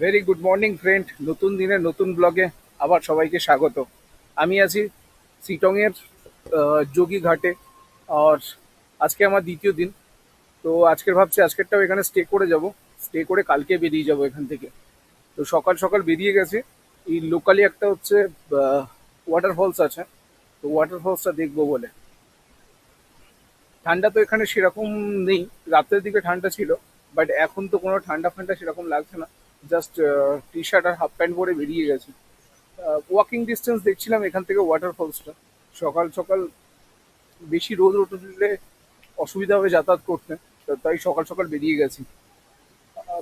Very good morning friend নতুন দিনের নতুন ব্লগে আবার সবাইকে স্বাগত। আমি আছি সিটংয়ের যোগী ঘাটে। আর আজকে আমার দ্বিতীয় দিন। তো আজকের ভাবছি, আজকেরটাও এখানে স্টে করে যাব। স্টে করে কালকে বেরিয়ে যাব এখান থেকে। তো সকাল সকাল বেরিয়ে গেছে। এই লোকালি একটা হচ্ছে ওয়াটারফলস আছে। তো ওয়াটারফলসটা দেখব বলে। ঠান্ডা তো এখানে সেরকম নেই। রাতের দিকে ঠান্ডা ছিল। বাট এখন তো কোনো ঠান্ডা ফান্ডা সেরকম লাগছে না। জাস্ট টি শার্ট আর হাফ প্যান্ট পরে বেরিয়ে গেছে। ওয়াকিং ডিস্টেন্স দেখছিলাম এখান থেকে ওয়াটারফলসটা সকাল সকাল বেশি রোদ রোদ উঠলে অসুবিধা হবে যাতায়াত করতে তাই সকাল সকাল বেরিয়ে গেছি।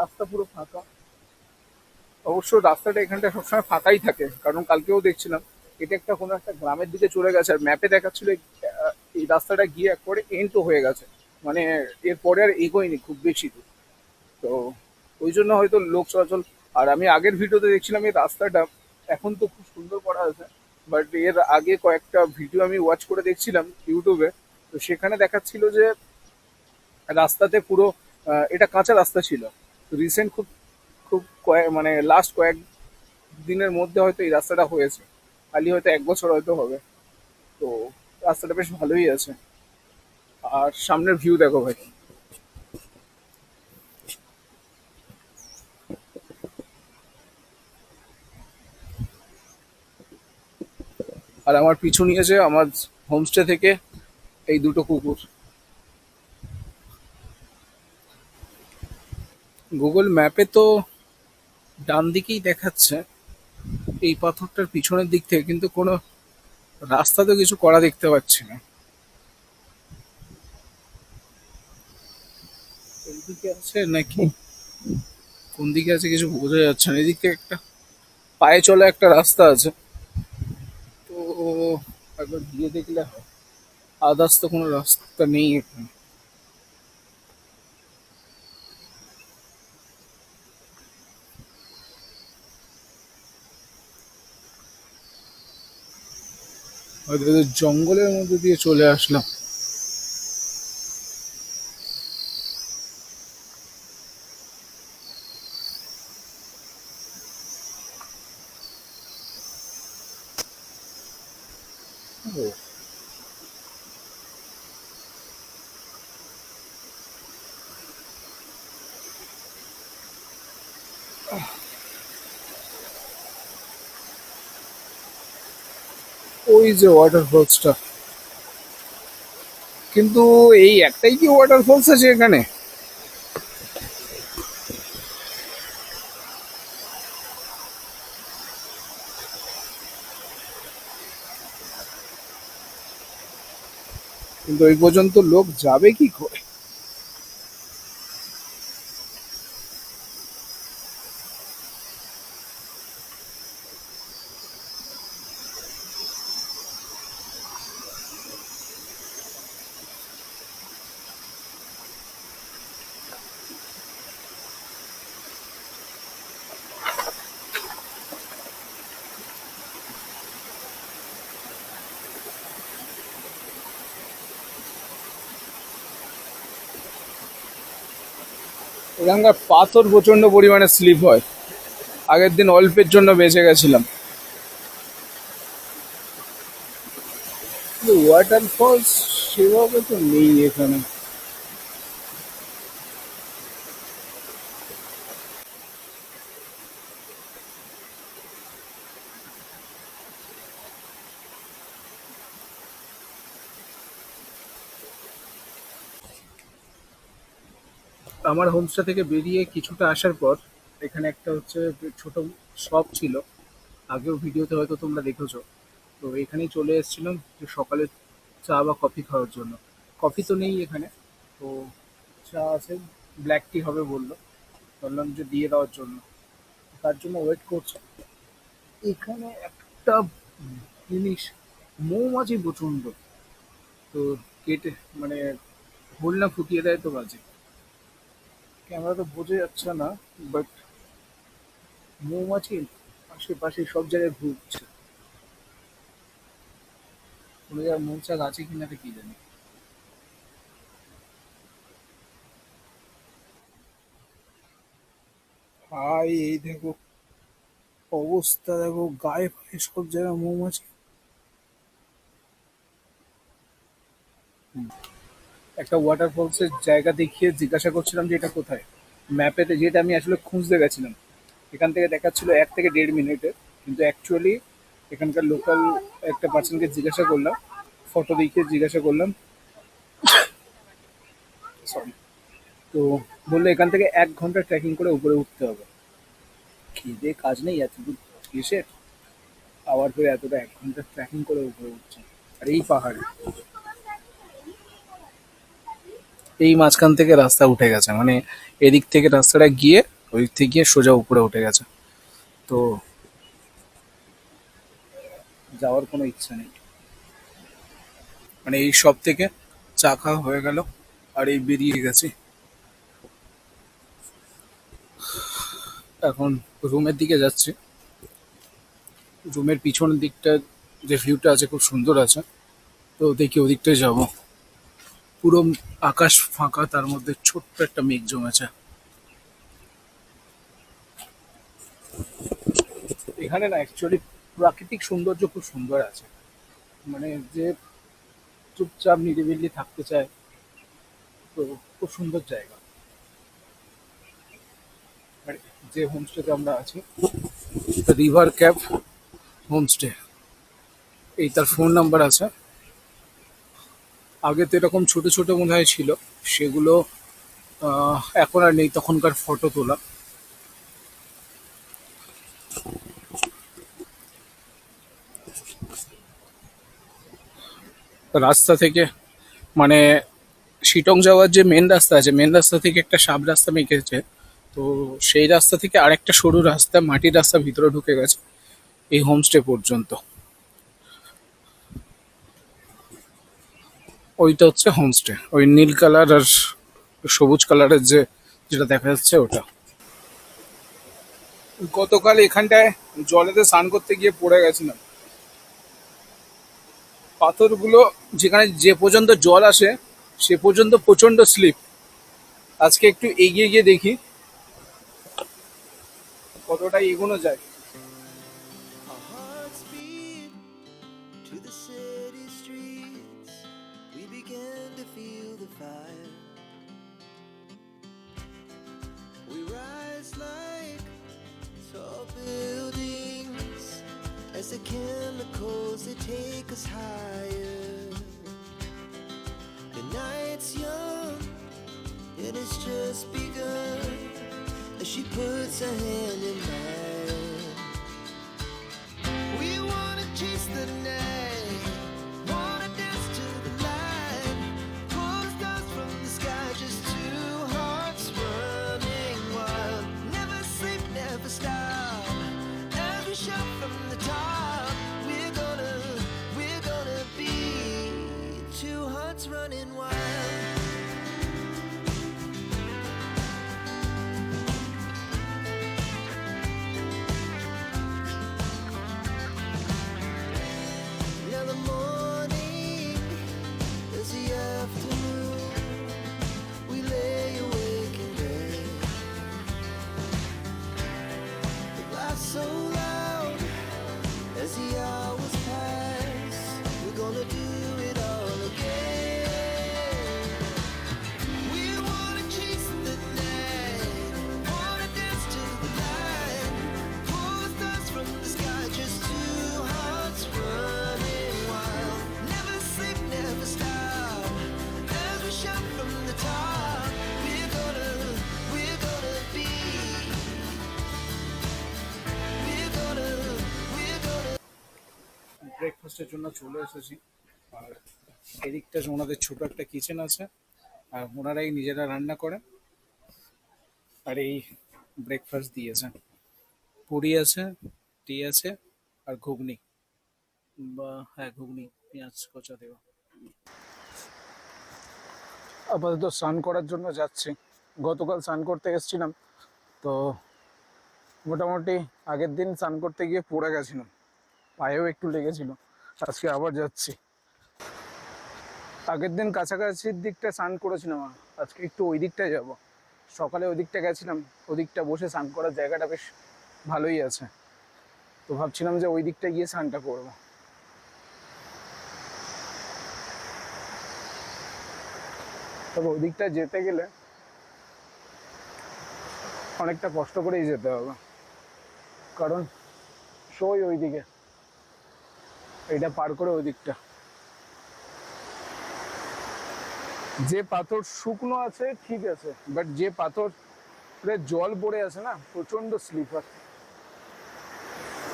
রাস্তা পুরো ফাঁকা। অবশ্য রাস্তাটা এখানটা সবসময় ফাঁকাই থাকে, কারণ কালকেও দেখছিলাম, এটা একটা কোনো একটা গ্রামের দিকে চলে গেছে, আর ম্যাপে দেখাচ্ছিল এই রাস্তাটা গিয়ে একবারে এন্ড হয়ে গেছে। মানে এরপরে আর এগোয়নি খুব বেশি তো ওই জন্য হয়তো লোক চলাচল, আর আমি আগের ভিডিওতে দেখছিলাম এই রাস্তাটা, এখন তো খুব সুন্দর করা আছে বাট এর আগে কয়েকটা ভিডিও আমি ওয়াচ করে দেখছিলাম ইউটিউবে তো সেখানে দেখাচ্ছিল যে রাস্তাতে পুরো এটা কাঁচা রাস্তা ছিল। রিসেন্ট খুব খুব কয়েক মানে লাস্ট কয়েক দিনের মধ্যে হয়তো এই রাস্তাটা হয়েছে। খালি হয়তো এক বছর হয়তো হবে। তো রাস্তাটা বেশ ভালোই আছে। আর সামনের ভিউ দেখো ভাই। আর আমার পিছু নিয়েছে আমার হোমস্টে থেকে এই দুটো কুকুর। গুগল ম্যাপে তো ডান দিকেই দেখাচ্ছে এই পাথরটার পিছনের দিক থেকে, কিন্তু কোনো রাস্তা তো কিছু করা দেখতে পাচ্ছি না। এইদিকে আছে নাকি? কোন দিকে আছে কিছু বোঝা যাচ্ছে না। এদিকে একটা পায়ে চলা একটা রাস্তা আছে। তো একবার গিয়ে দেখলে হয়। আদার্স তো কোনো রাস্তা নেই এখানে। জঙ্গলের মধ্যে দিয়ে চলে আসলাম। ওই যে ওয়াটারফলসটা কিন্তু এই একটাই কি ওয়াটারফলস আছে এখানে? কিন্তু ওই পর্যন্ত লোক যাবে কি করে? এখানকার পাথর প্রচণ্ড পরিমাণে স্লিপ হয়। আগের দিন অল্পের জন্য বেঁচে গেছিলাম। ওয়াটারফলস সেভাবে তো নেই এখানে। আমার হোমস্টে থেকে বেরিয়ে কিছুটা আসার পর, এখানে একটা হচ্ছে ছোট শপ ছিল। আগেও ভিডিওতে হয়তো তোমরা দেখেছ। তো এখানেই চলে এসেছিলাম যে সকালে চা বা কফি খাওয়ার জন্য। কফি তো নেই এখানে। তো চা আছে ব্ল্যাক টি হবে বলল। বললাম যে দিয়ে দেওয়ার জন্য। তার জন্য ওয়েট করছে। এখানে একটা জিনিস, মৌমাছি প্রচণ্ড। তো কেটে মানে হোল না ফুটিয়ে দেয় তো বাজে। ক্যামেরা তো বোঝা যাচ্ছে না বাট মৌমাছি আশেপাশে সব জায়গায় ঘুরছে। কোনো জায়গায় মৌচাক আছে কিনা কি জানি। ভাই, এই দেখো অবস্থা, দেখো গায়ে ফায়ে সব জায়গায় মৌমাছি। একটা ওয়াটারফলসের জায়গা দেখিয়ে জিজ্ঞাসা করছিলাম যে এটা কোথায়? ম্যাপেতে যেটা আমি আসলে খুঁজতে গেছিলাম। এখান থেকে দেখাচ্ছিল এক থেকে দেড় মিনিটে। কিন্তু অ্যাকচুয়ালি এখানকার লোকাল একটা পার্সনকে জিজ্ঞাসা করলাম ফটো দেখিয়ে জিজ্ঞাসা করলাম। সরি তো বলল এখান থেকে এক ঘণ্টা ট্রেকিং করে উপরে উঠতে হবে। খিদে, কাজ নেই এত দূর এসে আবার করে এতটা এক ঘণ্টা ট্রেকিং করে উপরে উঠছে। আর এই পাহাড়ে। এই মাঝখান থেকে রাস্তা উঠে গেছে। মানে এদিক থেকে রাস্তাটা গিয়ে ওই দিক থেকে গিয়ে সোজা উপরে উঠে গেছে। তো যাওয়ার কোনো ইচ্ছা নেই। মানে এই সব থেকে চাকা হয়ে গেল আর এই বেরিয়ে গেছে। এখন রুমের দিকে যাচ্ছি। রুমের পিছনের দিকটা যে ভিউটা আছে খুব সুন্দর আছে। তো দেখি ওদিকটায় যাব। পুরো আকাশ ফাঁকা, তার মধ্যে ছোট্ট একটা মেঘ জমেছে। এখানে না অ্যাকচুয়ালি প্রাকৃতিক সৌন্দর্য খুব সুন্দর আছে। মানে যে চুপচাপ নিরিবিলি থাকতে চায়, তো খুব সুন্দর জায়গা। যে হোমস্টেতে আমরা আছি রিভার ক্যাব হোমস্টে এই তার ফোন নাম্বার আছে। আগে তো এরকম ছোট ছোট মনে হয় ছিল, সেগুলো এখন আর নেই তখনকার ফটো তোলা। রাস্তা থেকে মানে শিটং যাওয়ার যে মেন রাস্তা আছে মেন রাস্তা থেকে একটা সাব রাস্তা মেকেছে তো সেই রাস্তা থেকে আরেকটা সরু রাস্তা, মাটির রাস্তা ভিতরে ঢুকে গেছে, এই হোমস্টে পর্যন্ত। ওইটা হচ্ছে হোমস্টে ওই নীল কালার আর সবুজ কালারের যে, যেটা দেখা যাচ্ছে ওটা। গতকাল এখানটায় জলেতে স্নান করতে গিয়ে পড়ে গেছিলাম। পাথরগুলো যেখানে যে পর্যন্ত জল আসে, সে পর্যন্ত প্রচণ্ড স্লিপ। আজকে একটু এগিয়ে গিয়ে দেখি কতটা এগোনো যায়। ব্রেকফাস্টের জন্য চলে এসেছি। আর এদিকটা ওনাদের ছোট একটা কিচেন আছে। আর ওনারাই নিজেরা রান্না করে আর এই ব্রেকফাস্ট দিয়েছে পুরি আছে টি আছে, আর ঘুগনি। বা হ্যাঁ ঘুগনি, পেঁয়াজ, কচা দেওয়া। আপাতত স্নান করার জন্য যাচ্ছি। গতকাল স্নান করতে এসেছিলাম। তো মোটামুটি আগের দিন স্নান করতে গিয়ে পড়ে গেছিলাম। পায়েও একটু লেগেছিল। আজকে আবার যাচ্ছি। আগের দিন কাছাকাছির দিকটা স্নান করেছিলাম আজকে একটু ওই দিকটায় যাব। সকালে ওদিকটা গেছিলাম ওদিকটা বসে স্নান করার জায়গাটা বেশ ভালোই আছে। তো ভাবছিলাম যে ওই দিকটা গিয়ে স্নানটা করব। তবে ওদিকটা যেতে গেলে অনেকটা কষ্ট করেই যেতে হবে। কারণ সই ওইদিকে এটা পার করে ওই দিকটা যে পাথর শুকনো আছে, ঠিক আছে বাট যে পাথর জল পড়ে আছে না প্রচণ্ড স্লিপার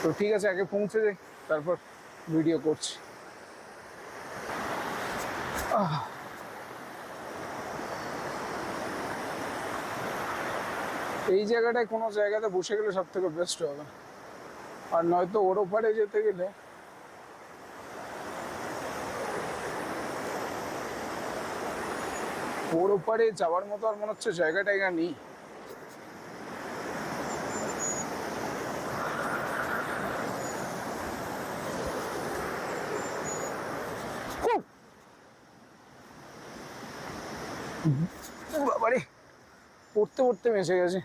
তো ঠিক আছে, আগে পৌঁছে যাই, তারপর ভিডিও করছি। এই জায়গাটায় কোনো জায়গাতে বসে গেলে সব থেকে বেস্ট হবে। আর নয়তো ওর ওপারে যেতে গেলে ওর ওপারে যাওয়ার মতো আর মনে হচ্ছে জায়গা টায়গা নেই। বাবারে, পড়তে পড়তে মেসে গেছে।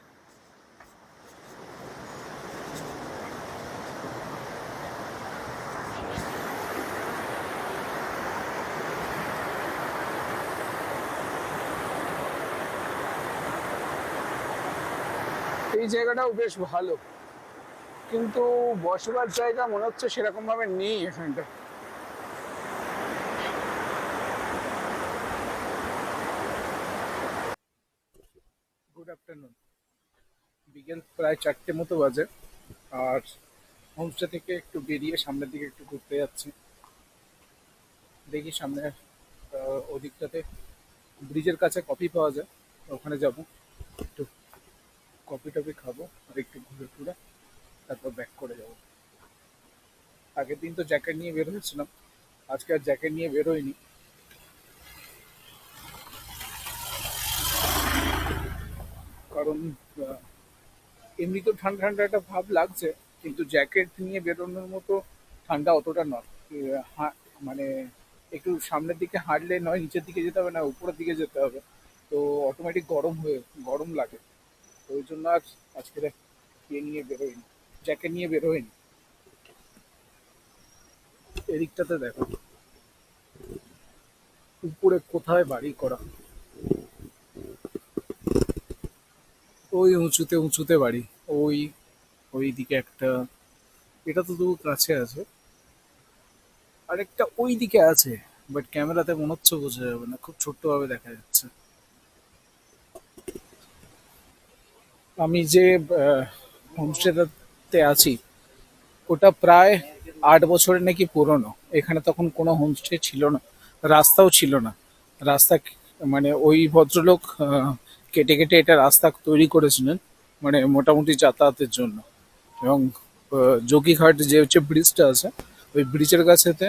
এই জায়গাটাও বেশ ভালো। কিন্তু বসবার জায়গা মনে হচ্ছে সেরকম ভাবে নেই এখানটা। গুড আফটারনুন বিকেল প্রায় চারটে মতো বাজে। আর হোমস্টে থেকে একটু বেরিয়ে সামনের দিকে একটু ঘুরতে যাচ্ছি। দেখি সামনে ওদিকটাতে ব্রিজের কাছে কফি পাওয়া যায়। ওখানে যাব। একটু কফি টফি খাব, আর একটু ঘুরে টুরে, তারপর ব্যাক করে যাব। আগের দিন তো জ্যাকেট নিয়ে বের হয়েছিলাম, আজকে আর জ্যাকেট নিয়ে বেরোয়নি কারণ এমনি তো ঠান্ডা ঠান্ডা একটা ভাব লাগছে, কিন্তু জ্যাকেট নিয়ে বেরোনোর মতো ঠান্ডা অতটা নয়। মানে একটু সামনের দিকে হাঁটলে নয়, নিচের দিকে যেতে হবে না, উপরের দিকে যেতে হবে। তো অটোমেটিক গরম হয়ে, গরম লাগে। ওই জন্য আর আজকে ইয়ে নিয়ে বেরোয়নি জ্যাকেট নিয়ে বেরোয়নি এদিকটাতে দেখো। উপরে কোথায় বাড়ি করা? ওই উঁচুতে উঁচুতে বাড়ি, ওই ওই দিকে একটা, এটা তো দু কাছে আছে। আরেকটা ওই দিকে আছে বাট ক্যামেরাতে মনে হচ্ছে বোঝা যাবে না, খুব ছোট্ট ভাবে দেখা যাচ্ছে। আমি যে হোমস্টেতে আছি, ওটা প্রায় আট বছরের নাকি পুরনো। এখানে তখন কোনো হোমস্টে ছিল না, রাস্তাও ছিল না। রাস্তা মানে ওই ভদ্রলোক কেটে কেটে এটা রাস্তা তৈরি করেছিলেন মানে মোটামুটি যাতায়াতের জন্য। এবং যোগীঘাট যে হচ্ছে ব্রিজটা আছে, ওই ব্রিজের কাছেতে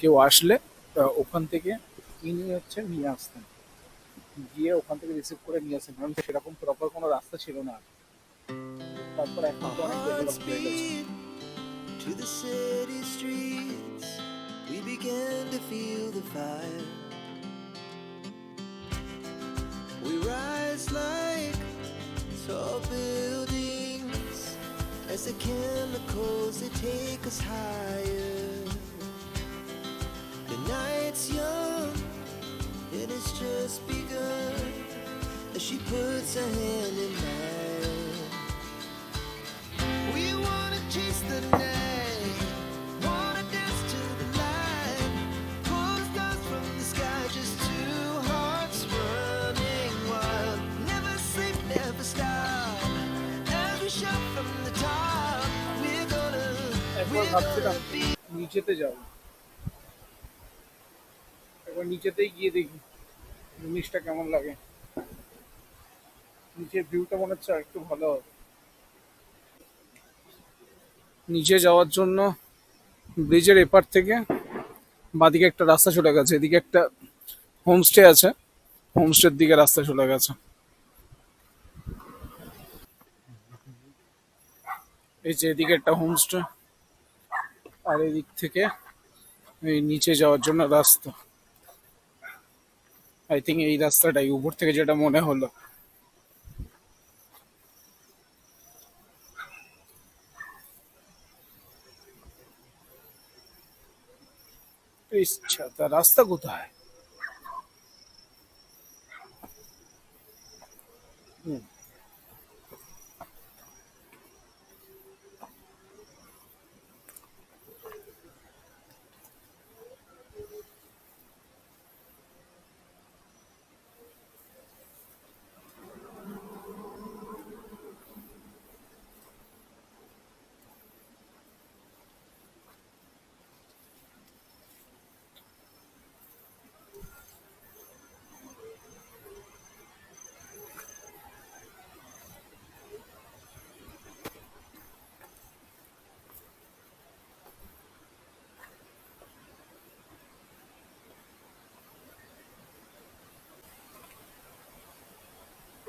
কেউ আসলে ওখান থেকে ইনি হচ্ছে নিয়ে আসতেন। গিয়ে ওখান থেকে রিসিভ করে নিয়ে আসতেন কারণ সেরকম প্রপার কোনো রাস্তা ছিল না তারপর এখন তো অনেক Hearts ডেভেলপ হয়ে গেছে beat to the city streets. We began to feel the fire. We rise like tall buildings as the chemicals they take us higher. The night's young and it's just begun as she puts her hand in mine. We wanna chase the night, wanna dance to the light. Pull stars from the sky, just two hearts running wild. Never sleep, never stop. As we shout from the top, we're gonna, একবার we're ভাবছিলাম gonna be. নিচেতে যাব একবার নিচেতেই গিয়ে দেখি জিনিসটা কেমন লাগে নিচের ভিউটা মনে হচ্ছে একটু ভালো হবে। নিচে যাওয়ার জন্য ব্রিজের এপার থেকে বাদিকে একটা রাস্তা চলে গেছে, এদিকে একটা হোমস্টে আছে হোমস্টের দিকে রাস্তা চলে গেছে। এই যে এদিকে একটা হোমস্টে আর এদিক থেকে এই নিচে যাওয়ার জন্য রাস্তা। আই থিঙ্ক এই রাস্তাটাই, উপর থেকে যেটা মনে হলো। আচ্ছা তা রাস্তা কোথায় হুম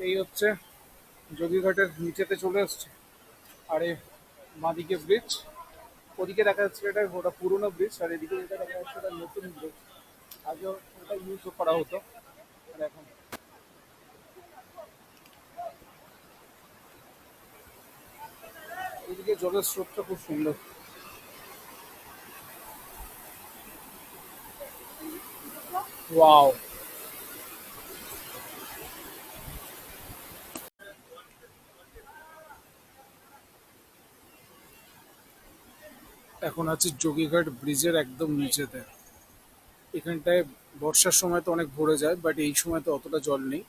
এই হচ্ছে যোগীঘাটের নিচেতে চলে এসছে আরে বাঁদিকে ব্রিজ ওদিকে দেখা যাচ্ছে এটা ওটা পুরোনো ব্রিজ আর এদিকে যেটা দেখা যাচ্ছে এটা নতুন ব্রিজ আগেও ওটা ইউজ করা হতো, আর এখন। এদিকে জলের স্রোতটা খুব সুন্দর। ওয়াও এখন আছে যোগীঘাট ব্রিজের একদম নিচেতে। এখানটায় বর্ষার সময় তো অনেক ভরে যায় বাট এই সময় তো অতটা জল নেই।